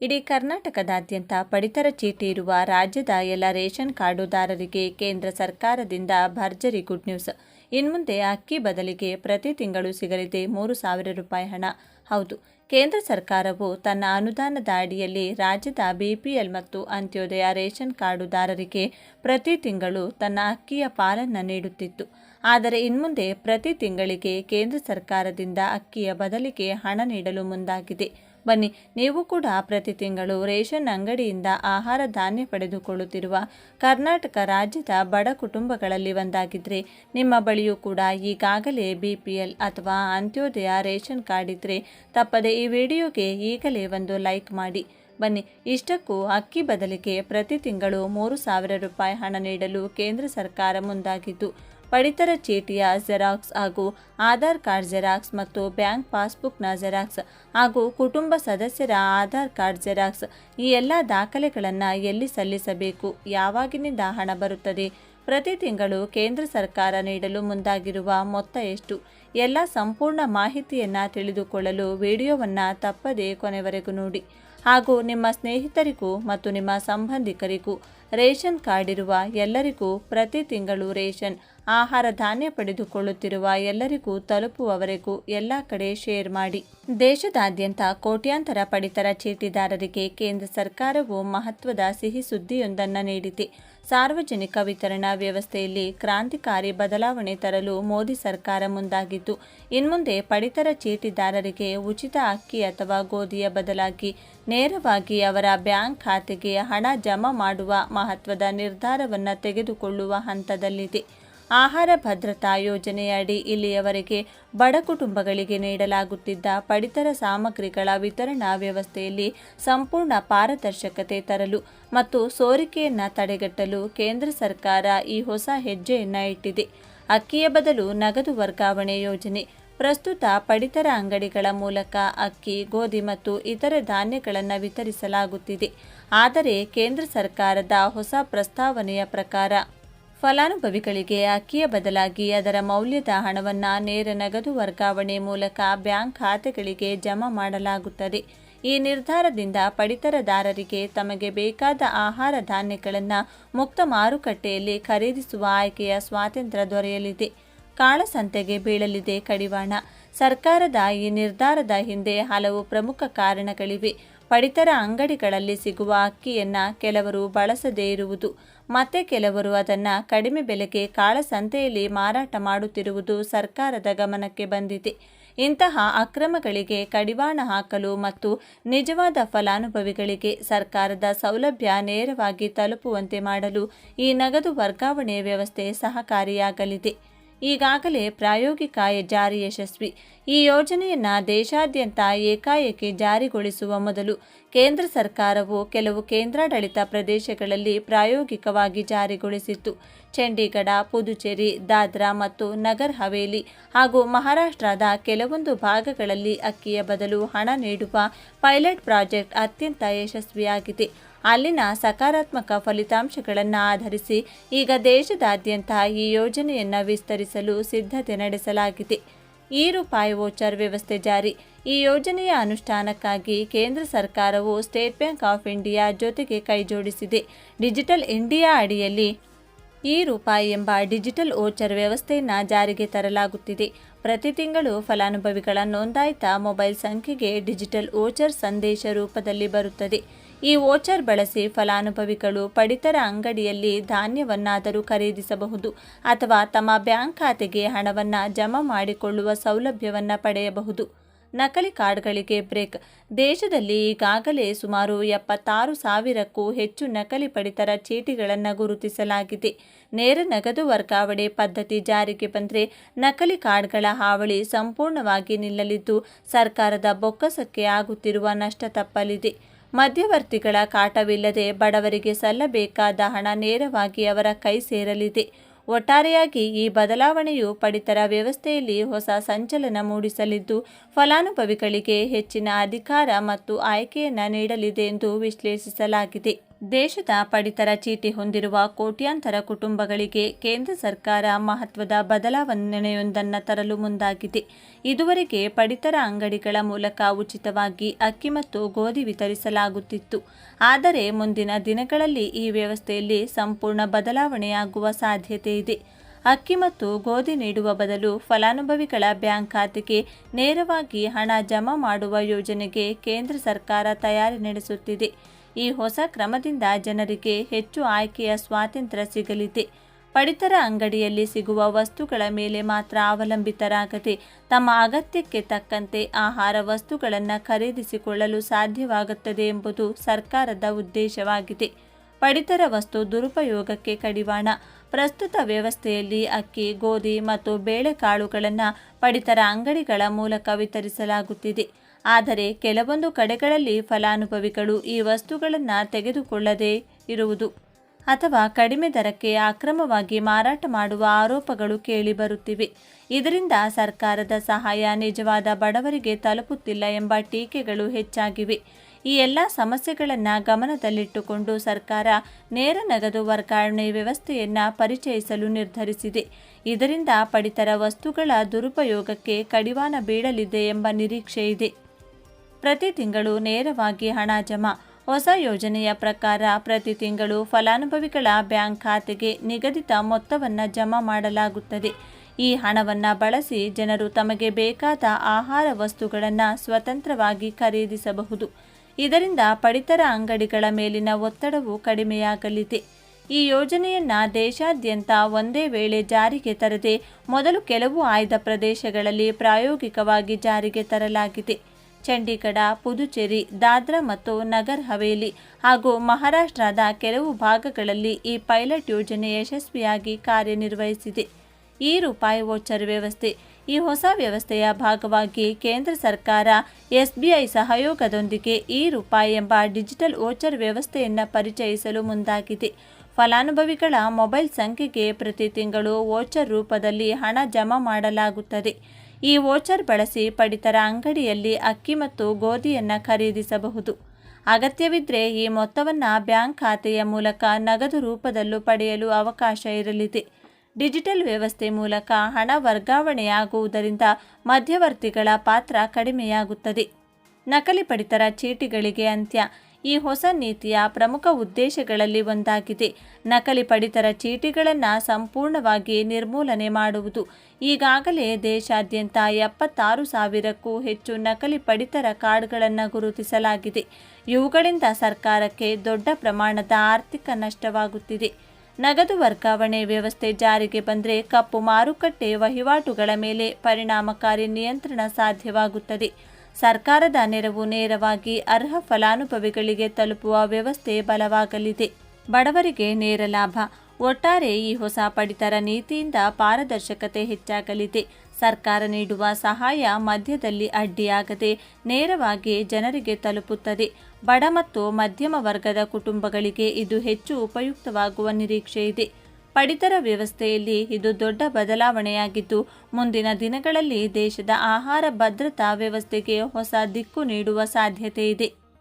ಇಡೀ ಕರ್ನಾಟಕದಾದ್ಯಂತ ಪಡಿತರ ಚೀಟಿ ಇರುವ ರಾಜ್ಯದ ಎಲ್ಲ ರೇಷನ್ ಕಾರ್ಡುದಾರರಿಗೆ ಕೇಂದ್ರ ಸರ್ಕಾರದಿಂದ ಭರ್ಜರಿ ಗುಡ್ ನ್ಯೂಸ್. ಇನ್ಮುಂದೆ ಅಕ್ಕಿ ಬದಲಿಗೆ ಪ್ರತಿ ತಿಂಗಳು ಸಿಗಲಿದೆ ಮೂರು ಸಾವಿರ ರೂಪಾಯಿ ಹಣ. ಹೌದು, ಕೇಂದ್ರ ಸರ್ಕಾರವು ತನ್ನ ಅನುದಾನದ ಅಡಿಯಲ್ಲಿ ರಾಜ್ಯದ ಬಿಪಿಎಲ್ ಮತ್ತು ಅಂತ್ಯೋದಯ ರೇಷನ್ ಕಾರ್ಡುದಾರರಿಗೆ ಪ್ರತಿ ತಿಂಗಳು ತನ್ನ ಅಕ್ಕಿಯ ಪಾಲನ್ನು ನೀಡುತ್ತಿತ್ತು. ಆದರೆ ಇನ್ಮುಂದೆ ಪ್ರತಿ ತಿಂಗಳಿಗೆ ಕೇಂದ್ರ ಸರ್ಕಾರದಿಂದ ಅಕ್ಕಿಯ ಬದಲಿಗೆ ಹಣ ನೀಡಲು ಮುಂದಾಗಿದೆ. ಬನ್ನಿ, ನೀವು ಕೂಡ ಪ್ರತಿ ತಿಂಗಳು ರೇಷನ್ ಅಂಗಡಿಯಿಂದ ಆಹಾರ ಧಾನ್ಯ ಪಡೆದುಕೊಳ್ಳುತ್ತಿರುವ ಕರ್ನಾಟಕ ರಾಜ್ಯದ ಬಡ ಕುಟುಂಬಗಳಲ್ಲಿ ಒಂದಾಗಿದ್ದರೆ ನಿಮ್ಮ ಬಳಿಯೂ ಕೂಡ ಈಗಾಗಲೇ ಬಿ ಅಥವಾ ಅಂತ್ಯೋದಯ ರೇಷನ್ ಕಾರ್ಡ್ ಇದ್ದರೆ ತಪ್ಪದೆ ಈ ವಿಡಿಯೋಗೆ ಈಗಲೇ ಒಂದು ಲೈಕ್ ಮಾಡಿ. ಬನ್ನಿ, ಇಷ್ಟಕ್ಕೂ ಅಕ್ಕಿ ಬದಲಿಗೆ ಪ್ರತಿ ತಿಂಗಳು ಮೂರು ಸಾವಿರ ರೂಪಾಯಿ ಹಣ ನೀಡಲು ಕೇಂದ್ರ ಸರ್ಕಾರ ಮುಂದಾಗಿದ್ದು ಪಡಿತರ ಚೀಟಿಯ ಜೆರಾಕ್ಸ್ ಹಾಗೂ ಆಧಾರ್ ಕಾರ್ಡ್ ಜೆರಾಕ್ಸ್ ಮತ್ತು ಬ್ಯಾಂಕ್ ಪಾಸ್ಬುಕ್ನ ಜೆರಾಕ್ಸ್ ಹಾಗೂ ಕುಟುಂಬ ಸದಸ್ಯರ ಆಧಾರ್ ಕಾರ್ಡ್ ಜೆರಾಕ್ಸ್ ಈ ಎಲ್ಲ ದಾಖಲೆಗಳನ್ನು ಎಲ್ಲಿ ಸಲ್ಲಿಸಬೇಕು? ಯಾವಾಗಿನಿಂದ ಹಣ ಬರುತ್ತದೆ? ಪ್ರತಿ ತಿಂಗಳು ಕೇಂದ್ರ ಸರ್ಕಾರ ನೀಡಲು ಮುಂದಾಗಿರುವ ಮೊತ್ತ ಎಷ್ಟು? ಎಲ್ಲ ಸಂಪೂರ್ಣ ಮಾಹಿತಿಯನ್ನು ತಿಳಿದುಕೊಳ್ಳಲು ವಿಡಿಯೋವನ್ನು ತಪ್ಪದೇ ಕೊನೆವರೆಗೂ ನೋಡಿ. ಹಾಗೂ ನಿಮ್ಮ ಸ್ನೇಹಿತರಿಗೂ ಮತ್ತು ನಿಮ್ಮ ಸಂಬಂಧಿಕರಿಗೂ ರೇಷನ್ ಕಾರ್ಡ್ ಇರುವ ಎಲ್ಲರಿಗೂ ಪ್ರತಿ ತಿಂಗಳು ರೇಷನ್ ಆಹಾರ ಧಾನ್ಯ ಪಡೆದುಕೊಳ್ಳುತ್ತಿರುವ ಎಲ್ಲರಿಗೂ ತಲುಪುವವರೆಗೂ ಎಲ್ಲ ಕಡೆ ಶೇರ್ ಮಾಡಿ. ದೇಶದಾದ್ಯಂತ ಕೋಟ್ಯಾಂತರ ಪಡಿತರ ಚೀಟಿದಾರರಿಗೆ ಕೇಂದ್ರ ಸರ್ಕಾರವು ಮಹತ್ವದ ಸಿಹಿ ಸುದ್ದಿಯೊಂದನ್ನು ನೀಡಿದೆ. ಸಾರ್ವಜನಿಕ ವಿತರಣಾ ವ್ಯವಸ್ಥೆಯಲ್ಲಿ ಕ್ರಾಂತಿಕಾರಿ ಬದಲಾವಣೆ ತರಲು ಮೋದಿ ಸರ್ಕಾರ ಮುಂದಾಗಿದ್ದು, ಇನ್ಮುಂದೆ ಪಡಿತರ ಚೀಟಿದಾರರಿಗೆ ಉಚಿತ ಅಕ್ಕಿ ಅಥವಾ ಗೋಧಿಯ ಬದಲಾಗಿ ನೇರವಾಗಿ ಅವರ ಬ್ಯಾಂಕ್ ಖಾತೆಗೆ ಹಣ ಜಮಾ ಮಾಡುವ ಮಹತ್ವದ ನಿರ್ಧಾರವನ್ನು ತೆಗೆದುಕೊಳ್ಳುವ ಹಂತದಲ್ಲಿದೆ. ಆಹಾರ ಭದ್ರತಾ ಯೋಜನೆಯಡಿ ಇಲ್ಲಿಯವರೆಗೆ ಬಡ ಕುಟುಂಬಗಳಿಗೆ ನೀಡಲಾಗುತ್ತಿದ್ದ ಪಡಿತರ ಸಾಮಗ್ರಿಗಳ ವಿತರಣಾ ವ್ಯವಸ್ಥೆಯಲ್ಲಿ ಸಂಪೂರ್ಣ ಪಾರದರ್ಶಕತೆ ತರಲು ಮತ್ತು ಸೋರಿಕೆಯನ್ನು ತಡೆಗಟ್ಟಲು ಕೇಂದ್ರ ಸರ್ಕಾರ ಈ ಹೊಸ ಹೆಜ್ಜೆಯನ್ನು ಇಟ್ಟಿದೆ. ಅಕ್ಕಿಯ ಬದಲು ನಗದು ವರ್ಗಾವಣೆ ಯೋಜನೆ, ಪ್ರಸ್ತುತ ಪಡಿತರ ಅಂಗಡಿಗಳ ಮೂಲಕ ಅಕ್ಕಿ, ಗೋಧಿ ಮತ್ತು ಇತರ ಧಾನ್ಯಗಳನ್ನು ವಿತರಿಸಲಾಗುತ್ತಿದೆ. ಆದರೆ ಕೇಂದ್ರ ಸರ್ಕಾರದ ಹೊಸ ಪ್ರಸ್ತಾವನೆಯ ಪ್ರಕಾರ ಫಲಾನುಭವಿಗಳಿಗೆ ಅಕ್ಕಿಯ ಬದಲಾಗಿ ಅದರ ಮೌಲ್ಯದ ಹಣವನ್ನು ನೇರ ನಗದು ವರ್ಗಾವಣೆ ಮೂಲಕ ಬ್ಯಾಂಕ್ ಖಾತೆಗಳಿಗೆ ಜಮಾ ಮಾಡಲಾಗುತ್ತದೆ. ಈ ನಿರ್ಧಾರದಿಂದ ಪಡಿತರದಾರರಿಗೆ ತಮಗೆ ಬೇಕಾದ ಆಹಾರ ಧಾನ್ಯಗಳನ್ನು ಮುಕ್ತ ಮಾರುಕಟ್ಟೆಯಲ್ಲಿ ಖರೀದಿಸುವ ಆಯ್ಕೆಯ ಸ್ವಾತಂತ್ರ್ಯ ದೊರೆಯಲಿದೆ. ಕಾಳಸಂತೆಗೆ ಬೀಳಲಿದೆ ಕಡಿವಾಣ. ಸರ್ಕಾರದ ಈ ನಿರ್ಧಾರದ ಹಿಂದೆ ಹಲವು ಪ್ರಮುಖ ಕಾರಣಗಳಿವೆ. ಪಡಿತರ ಅಂಗಡಿಗಳಲ್ಲಿ ಸಿಗುವ ಅಕ್ಕಿಯನ್ನು ಕೆಲವರು ಬಳಸದೇ ಇರುವುದು. ಮತ್ತೆ ಕೆಲವರು ಅದನ್ನು ಕಡಿಮೆ ಬೆಲೆಗೆ ಕಾಳಸಂತೆಯಲ್ಲಿ ಮಾರಾಟ ಮಾಡುತ್ತಿರುವುದು ಸರ್ಕಾರದ ಗಮನಕ್ಕೆ ಬಂದಿದೆ. ಇಂತಹ ಅಕ್ರಮಗಳಿಗೆ ಕಡಿವಾಣ ಹಾಕಲು ಮತ್ತು ನಿಜವಾದ ಫಲಾನುಭವಿಗಳಿಗೆ ಸರ್ಕಾರದ ಸೌಲಭ್ಯ ನೇರವಾಗಿ ತಲುಪುವಂತೆ ಮಾಡಲು ಈ ನಗದು ವರ್ಗಾವಣೆ ವ್ಯವಸ್ಥೆ ಸಹಕಾರಿಯಾಗಲಿದೆ. ಈಗಾಗಲೇ ಪ್ರಾಯೋಗಿಕ ಜಾರಿ ಯಶಸ್ವಿ. ಈ ಯೋಜನೆಯನ್ನು ದೇಶಾದ್ಯಂತ ಏಕಾಏಕಿ ಜಾರಿಗೊಳಿಸುವ ಮೊದಲು ಕೇಂದ್ರ ಸರ್ಕಾರವು ಕೆಲವು ಕೇಂದ್ರಾಡಳಿತ ಪ್ರದೇಶಗಳಲ್ಲಿ ಪ್ರಾಯೋಗಿಕವಾಗಿ ಜಾರಿಗೊಳಿಸಿತ್ತು. ಚಂಡೀಗಢ, ಪುದುಚೇರಿ, ದಾದ್ರಾ ಮತ್ತು ನಗರ್ ಹವೇಲಿ ಹಾಗೂ ಮಹಾರಾಷ್ಟ್ರದ ಕೆಲವೊಂದು ಭಾಗಗಳಲ್ಲಿ ಅಕ್ಕಿಯ ಬದಲು ಹಣ ನೀಡುವ ಪೈಲಟ್ ಪ್ರಾಜೆಕ್ಟ್ ಅತ್ಯಂತ ಯಶಸ್ವಿಯಾಗಿದೆ. ಅಲ್ಲಿನ ಸಕಾರಾತ್ಮಕ ಫಲಿತಾಂಶಗಳನ್ನು ಆಧರಿಸಿ ಈಗ ದೇಶದಾದ್ಯಂತ ಈ ಯೋಜನೆಯನ್ನು ವಿಸ್ತರಿಸಲು ಸಿದ್ಧತೆ ನಡೆಸಲಾಗಿದೆ. ಈ ರೂಪಾಯಿ ವೋಚರ್ ವ್ಯವಸ್ಥೆ ಜಾರಿ. ಈ ಯೋಜನೆಯ ಅನುಷ್ಠಾನಕ್ಕಾಗಿ ಕೇಂದ್ರ ಸರ್ಕಾರವು ಸ್ಟೇಟ್ ಬ್ಯಾಂಕ್ ಆಫ್ ಇಂಡಿಯಾ ಜೊತೆಗೆ ಕೈಜೋಡಿಸಿದೆ. ಡಿಜಿಟಲ್ ಇಂಡಿಯಾ ಅಡಿಯಲ್ಲಿ ಈ ರೂಪಾಯಿ ಎಂಬ ಡಿಜಿಟಲ್ ವೋಚರ್ ವ್ಯವಸ್ಥೆಯನ್ನು ಜಾರಿಗೆ ತರಲಾಗುತ್ತಿದೆ. ಪ್ರತಿ ತಿಂಗಳು ಫಲಾನುಭವಿಗಳ ನೋಂದಾಯಿತ ಮೊಬೈಲ್ ಸಂಖ್ಯೆಗೆ ಡಿಜಿಟಲ್ ವೋಚರ್ ಸಂದೇಶ ರೂಪದಲ್ಲಿ ಬರುತ್ತದೆ. ಈ ವೋಚರ್ ಬಳಸಿ ಫಲಾನುಭವಿಗಳು ಪಡಿತರ ಅಂಗಡಿಯಲ್ಲಿ ಧಾನ್ಯವನ್ನಾದರೂ ಖರೀದಿಸಬಹುದು ಅಥವಾ ತಮ್ಮ ಬ್ಯಾಂಕ್ ಖಾತೆಗೆ ಹಣವನ್ನು ಜಮಾ ಮಾಡಿಕೊಳ್ಳುವ ಸೌಲಭ್ಯವನ್ನು ಪಡೆಯಬಹುದು. ನಕಲಿ ಕಾರ್ಡ್ಗಳಿಗೆ ಬ್ರೇಕ್. ದೇಶದಲ್ಲಿ ಈಗಾಗಲೇ ಸುಮಾರು ಎಪ್ಪತ್ತಾರು ಸಾವಿರಕ್ಕೂ ಹೆಚ್ಚು ನಕಲಿ ಪಡಿತರ ಚೀಟಿಗಳನ್ನು ಗುರುತಿಸಲಾಗಿದೆ. ನೇರ ನಗದು ವರ್ಗಾವಣೆ ಪದ್ಧತಿ ಜಾರಿಗೆ ಬಂದರೆ ನಕಲಿ ಕಾರ್ಡ್ಗಳ ಹಾವಳಿ ಸಂಪೂರ್ಣವಾಗಿ ನಿಲ್ಲಲಿದ್ದು ಸರ್ಕಾರದ ಬೊಕ್ಕಸಕ್ಕೆ ಆಗುತ್ತಿರುವ ನಷ್ಟ ತಪ್ಪಲಿದೆ. ಮಧ್ಯವರ್ತಿಗಳ ಕಾಟವಿಲ್ಲದೆ ಬಡವರಿಗೆ ಸಲ್ಲಬೇಕಾದ ಹಣ ನೇರವಾಗಿ ಅವರ ಕೈ ಸೇರಲಿದೆ. ಒಟ್ಟಾರೆಯಾಗಿ ಈ ಬದಲಾವಣೆಯು ಪಡಿತರ ವ್ಯವಸ್ಥೆಯಲ್ಲಿ ಹೊಸ ಸಂಚಲನ ಮೂಡಿಸಲಿದ್ದು, ಫಲಾನುಭವಿಗಳಿಗೆ ಹೆಚ್ಚಿನ ಅಧಿಕಾರ ಮತ್ತು ಆಯ್ಕೆಯನ್ನು ನೀಡಲಿದೆ ಎಂದು ವಿಶ್ಲೇಷಿಸಲಾಗಿದೆ. ದೇಶದ ಪಡಿತರ ಚೀಟಿ ಹೊಂದಿರುವ ಕೋಟ್ಯಾಂತರ ಕುಟುಂಬಗಳಿಗೆ ಕೇಂದ್ರ ಸರ್ಕಾರ ಮಹತ್ವದ ಬದಲಾವಣೆಯೊಂದನ್ನು ತರಲು ಮುಂದಾಗಿದೆ. ಇದುವರೆಗೆ ಪಡಿತರ ಅಂಗಡಿಗಳ ಮೂಲಕ ಉಚಿತವಾಗಿ ಅಕ್ಕಿ ಮತ್ತು ಗೋಧಿ ವಿತರಿಸಲಾಗುತ್ತಿತ್ತು. ಆದರೆ ಮುಂದಿನ ದಿನಗಳಲ್ಲಿ ಈ ವ್ಯವಸ್ಥೆಯಲ್ಲಿ ಸಂಪೂರ್ಣ ಬದಲಾವಣೆಯಾಗುವ ಸಾಧ್ಯತೆ ಇದೆ. ಅಕ್ಕಿ ಮತ್ತು ಗೋಧಿ ನೀಡುವ ಬದಲು ಫಲಾನುಭವಿಗಳ ಬ್ಯಾಂಕ್ ಖಾತೆಗೆ ನೇರವಾಗಿ ಹಣ ಜಮಾ ಮಾಡುವ ಯೋಜನೆಗೆ ಕೇಂದ್ರ ಸರ್ಕಾರ ತಯಾರಿ ನಡೆಸುತ್ತಿದೆ. ಈ ಹೊಸ ಕ್ರಮದಿಂದ ಜನರಿಗೆ ಹೆಚ್ಚು ಆಯ್ಕೆಯ ಸ್ವಾತಂತ್ರ್ಯ ಸಿಗಲಿದೆ. ಪಡಿತರ ಅಂಗಡಿಯಲ್ಲಿ ಸಿಗುವ ವಸ್ತುಗಳ ಮೇಲೆ ಮಾತ್ರ ಅವಲಂಬಿತರಾಗದೆ ತಮ್ಮ ಅಗತ್ಯಕ್ಕೆ ತಕ್ಕಂತೆ ಆಹಾರ ವಸ್ತುಗಳನ್ನು ಖರೀದಿಸಿಕೊಳ್ಳಲು ಸಾಧ್ಯವಾಗುತ್ತದೆ ಎಂಬುದು ಸರ್ಕಾರದ ಉದ್ದೇಶವಾಗಿದೆ. ಪಡಿತರ ವಸ್ತು ದುರುಪಯೋಗಕ್ಕೆ ಕಡಿವಾಣ. ಪ್ರಸ್ತುತ ವ್ಯವಸ್ಥೆಯಲ್ಲಿ ಅಕ್ಕಿ, ಗೋಧಿ ಮತ್ತು ಬೇಳೆಕಾಳುಗಳನ್ನು ಪಡಿತರ ಅಂಗಡಿಗಳ ಮೂಲಕ ವಿತರಿಸಲಾಗುತ್ತಿದೆ. ಆದರೆ ಕೆಲವೊಂದು ಕಡೆಗಳಲ್ಲಿ ಫಲಾನುಭವಿಗಳು ಈ ವಸ್ತುಗಳನ್ನು ತೆಗೆದುಕೊಳ್ಳದೇ ಇರುವುದು ಅಥವಾ ಕಡಿಮೆ ದರಕ್ಕೆ ಅಕ್ರಮವಾಗಿ ಮಾರಾಟ ಮಾಡುವ ಆರೋಪಗಳು ಕೇಳಿಬರುತ್ತಿವೆ ಇದರಿಂದ ಸರ್ಕಾರದ ಸಹಾಯ ನಿಜವಾದ ಬಡವರಿಗೆ ತಲುಪುತ್ತಿಲ್ಲ ಎಂಬ ಟೀಕೆಗಳು ಹೆಚ್ಚಾಗಿವೆ. ಈ ಎಲ್ಲ ಸಮಸ್ಯೆಗಳನ್ನು ಗಮನದಲ್ಲಿಟ್ಟುಕೊಂಡು ಸರ್ಕಾರ ನೇರ ನಗದು ವರ್ಗಾವಣೆ ವ್ಯವಸ್ಥೆಯನ್ನು ಪರಿಚಯಿಸಲು ನಿರ್ಧರಿಸಿದೆ. ಇದರಿಂದ ಪಡಿತರ ವಸ್ತುಗಳ ದುರುಪಯೋಗಕ್ಕೆ ಕಡಿವಾಣ ಬೀಳಲಿದೆ ಎಂಬ ನಿರೀಕ್ಷೆ ಇದೆ ಪ್ರತಿ ತಿಂಗಳು ನೇರವಾಗಿ ಹಣ ಜಮಾ. ಹೊಸ ಯೋಜನೆಯ ಪ್ರಕಾರ ಪ್ರತಿ ತಿಂಗಳು ಫಲಾನುಭವಿಗಳ ಬ್ಯಾಂಕ್ ಖಾತೆಗೆ ನಿಗದಿತ ಮೊತ್ತವನ್ನು ಜಮಾ ಮಾಡಲಾಗುತ್ತದೆ. ಈ ಹಣವನ್ನು ಬಳಸಿ ಜನರು ತಮಗೆ ಬೇಕಾದ ಆಹಾರ ವಸ್ತುಗಳನ್ನು ಸ್ವತಂತ್ರವಾಗಿ ಖರೀದಿಸಬಹುದು. ಇದರಿಂದ ಪಡಿತರ ಅಂಗಡಿಗಳ ಮೇಲಿನ ಒತ್ತಡವು ಕಡಿಮೆಯಾಗಲಿದೆ. ಈ ಯೋಜನೆಯನ್ನು ದೇಶಾದ್ಯಂತ ಒಂದೇ ವೇಳೆ ಜಾರಿಗೆ ತರದೆ ಮೊದಲು ಕೆಲವು ಆಯ್ದ ಪ್ರದೇಶಗಳಲ್ಲಿ ಪ್ರಾಯೋಗಿಕವಾಗಿ ಜಾರಿಗೆ ತರಲಾಗಿದೆ. ಚಂಡೀಗಢ, ಪುದುಚೇರಿ, ದಾದ್ರಾ ಮತ್ತು ನಗರ್ ಹವೇಲಿ ಹಾಗೂ ಮಹಾರಾಷ್ಟ್ರದ ಕೆಲವು ಭಾಗಗಳಲ್ಲಿ ಈ ಪೈಲಟ್ ಯೋಜನೆ ಯಶಸ್ವಿಯಾಗಿ ಕಾರ್ಯನಿರ್ವಹಿಸಿದೆ. ಈ ರೂಪಾಯಿ ವೋಚರ್ ವ್ಯವಸ್ಥೆ, ಈ ಹೊಸ ವ್ಯವಸ್ಥೆಯ ಭಾಗವಾಗಿ ಕೇಂದ್ರ ಸರ್ಕಾರ, ಎಸ್ಬಿಐ ಸಹಯೋಗದೊಂದಿಗೆ ಈ ರೂಪಾಯಿ ಎಂಬ ಡಿಜಿಟಲ್ ವೋಚರ್ ವ್ಯವಸ್ಥೆಯನ್ನು ಪರಿಚಯಿಸಲು ಮುಂದಾಗಿದೆ. ಫಲಾನುಭವಿಗಳ ಮೊಬೈಲ್ ಸಂಖ್ಯೆಗೆ ಪ್ರತಿ ತಿಂಗಳು ವೋಚರ್ ರೂಪದಲ್ಲಿ ಹಣ ಜಮಾ ಮಾಡಲಾಗುತ್ತದೆ. ಈ ವೋಚರ್ ಬಳಸಿ ಪಡಿತರ ಅಂಗಡಿಯಲ್ಲಿ ಅಕ್ಕಿ ಮತ್ತು ಗೋಧಿಯನ್ನು ಖರೀದಿಸಬಹುದು. ಅಗತ್ಯವಿದ್ದರೆ ಈ ಮೊತ್ತವನ್ನು ಬ್ಯಾಂಕ್ ಖಾತೆಯ ಮೂಲಕ ನಗದು ರೂಪದಲ್ಲೂ ಪಡೆಯಲು ಅವಕಾಶ ಇರಲಿದೆ. ಡಿಜಿಟಲ್ ವ್ಯವಸ್ಥೆ ಮೂಲಕ ಹಣ ವರ್ಗಾವಣೆಯಾಗುವುದರಿಂದ ಮಧ್ಯವರ್ತಿಗಳ ಪಾತ್ರ ಕಡಿಮೆಯಾಗುತ್ತದೆ. ನಕಲಿ ಪಡಿತರ ಚೀಟಿಗಳಿಗೆ ಅಂತ್ಯ. ಈ ಹೊಸ ನೀತಿಯ ಪ್ರಮುಖ ಉದ್ದೇಶಗಳಲ್ಲಿ ಒಂದಾಗಿದೆ. ನಕಲಿ ಪಡಿತರ ಚೀಟಿಗಳನ್ನು ಸಂಪೂರ್ಣವಾಗಿ ನಿರ್ಮೂಲನೆ ಮಾಡುವುದು. ಈಗಾಗಲೇ ದೇಶಾದ್ಯಂತ ಎಪ್ಪತ್ತಾರು ಸಾವಿರಕ್ಕೂ ಹೆಚ್ಚು ನಕಲಿ ಪಡಿತರ ಕಾರ್ಡ್ಗಳನ್ನು ಗುರುತಿಸಲಾಗಿದೆ. ಇವುಗಳಿಂದ ಸರ್ಕಾರಕ್ಕೆ ದೊಡ್ಡ ಪ್ರಮಾಣದ ಆರ್ಥಿಕ ನಷ್ಟವಾಗುತ್ತಿದೆ. ನಗದು ವರ್ಗಾವಣೆ ವ್ಯವಸ್ಥೆ ಜಾರಿಗೆ ಬಂದರೆ ಕಪ್ಪು ಮಾರುಕಟ್ಟೆ ವಹಿವಾಟುಗಳ ಮೇಲೆ ಪರಿಣಾಮಕಾರಿ ನಿಯಂತ್ರಣ ಸಾಧ್ಯವಾಗುತ್ತದೆ. ಸರ್ಕಾರದ ನೆರವು ನೇರವಾಗಿ ಅರ್ಹ ಫಲಾನುಭವಿಗಳಿಗೆ ತಲುಪುವ ವ್ಯವಸ್ಥೆ ಬಲವಾಗಲಿದೆ. ಬಡವರಿಗೆ ನೇರ ಲಾಭ. ಒಟ್ಟಾರೆ ಈ ಹೊಸ ಪಡಿತರ ನೀತಿಯಿಂದ ಪಾರದರ್ಶಕತೆ ಹೆಚ್ಚಾಗಲಿದೆ. ಸರ್ಕಾರ ನೀಡುವ ಸಹಾಯ ಮಧ್ಯದಲ್ಲಿ ಅಡ್ಡಿಯಾಗದೆ ನೇರವಾಗಿ ಜನರಿಗೆ ತಲುಪುತ್ತದೆ. ಬಡ ಮತ್ತು ಮಧ್ಯಮ ವರ್ಗದ ಕುಟುಂಬಗಳಿಗೆ ಇದು ಹೆಚ್ಚು ಉಪಯುಕ್ತವಾಗುವ ನಿರೀಕ್ಷೆ ಇದೆ ಪಡಿತರ ವ್ಯವಸ್ಥೆಯಲ್ಲಿ ಇದು ದೊಡ್ಡ ಬದಲಾವಣೆಯಾಗಿದ್ದು, ಮುಂದಿನ ದಿನಗಳಲ್ಲಿ ದೇಶದ ಆಹಾರ ಭದ್ರತಾ ವ್ಯವಸ್ಥೆಗೆ ಹೊಸ ದಿಕ್ಕು ನೀಡುವ ಸಾಧ್ಯತೆ ಇದೆ